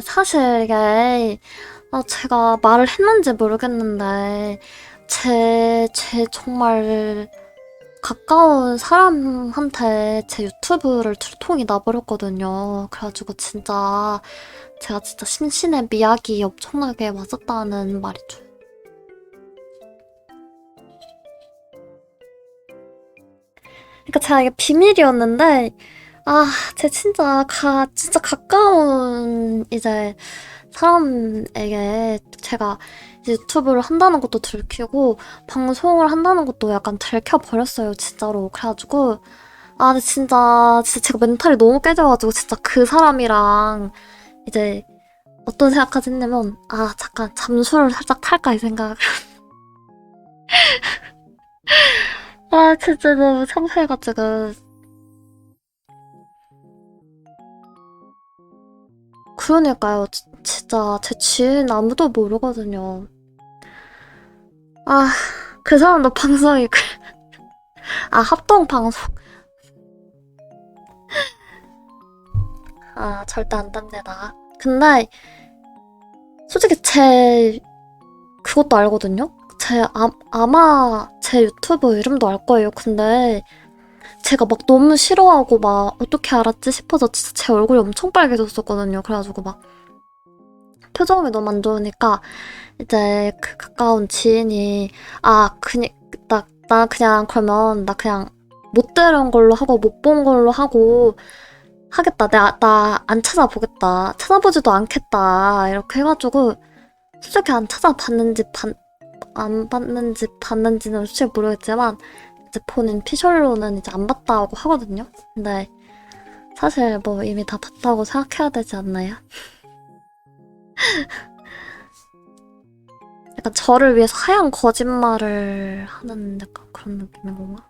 사실 이게 아, 제가 말을 했는지 모르겠는데 제, 제 정말 가까운 사람한테 제 유튜브를 들통이 나버렸거든요. 그래가지고 진짜 제가 진짜 심신의 미약이 엄청나게 맞았다는 말이죠. 그러니까 제가 이게 비밀이었는데 아, 제 진짜 가 진짜 가까운 이제 사람에게 제가 유튜브를 한다는 것도 들키고 방송을 한다는 것도 약간 들켜 버렸어요, 진짜로. 그래가지고 아, 진짜 진짜 제가 멘탈이 너무 깨져가지고 진짜 그 사람이랑 이제 어떤 생각까지 했냐면 아, 잠깐 잠수를 살짝 탈까 이 생각. 아, 진짜 너무 창피해가지고. 그러니까요. 지- 진짜 제 지인 아무도 모르거든요. 아, 그 사람도 방송이 그, 아, 합동 방송. 아, 절대 안 됩니다. 근데, 솔직히 제, 그것도 알거든요? 제, 아, 아마 제 유튜브 이름도 알 거예요. 근데, 제가 막 너무 싫어하고 막 어떻게 알았지 싶어서 진짜 제 얼굴이 엄청 빨개졌었거든요. 그래가지고 막 표정이 너무 안 좋으니까 이제 그 가까운 지인이 아 그냥 나, 나 그냥 그러면 나 그냥 못 들은 걸로 하고 못 본 걸로 하고 하겠다. 나나안 찾아보겠다. 찾아보지도 않겠다. 이렇게 해가지고 솔직히 안 찾아봤는지 반, 안 봤는지 봤는지는 솔직히 모르겠지만 이제 본인 피셜로는 이제 안 봤다고 하거든요. 근데 사실 뭐 이미 다 봤다고 생각해야 되지 않나요? 약간 저를 위해서 하얀 거짓말을 하는 약간 그런 느낌인 건가?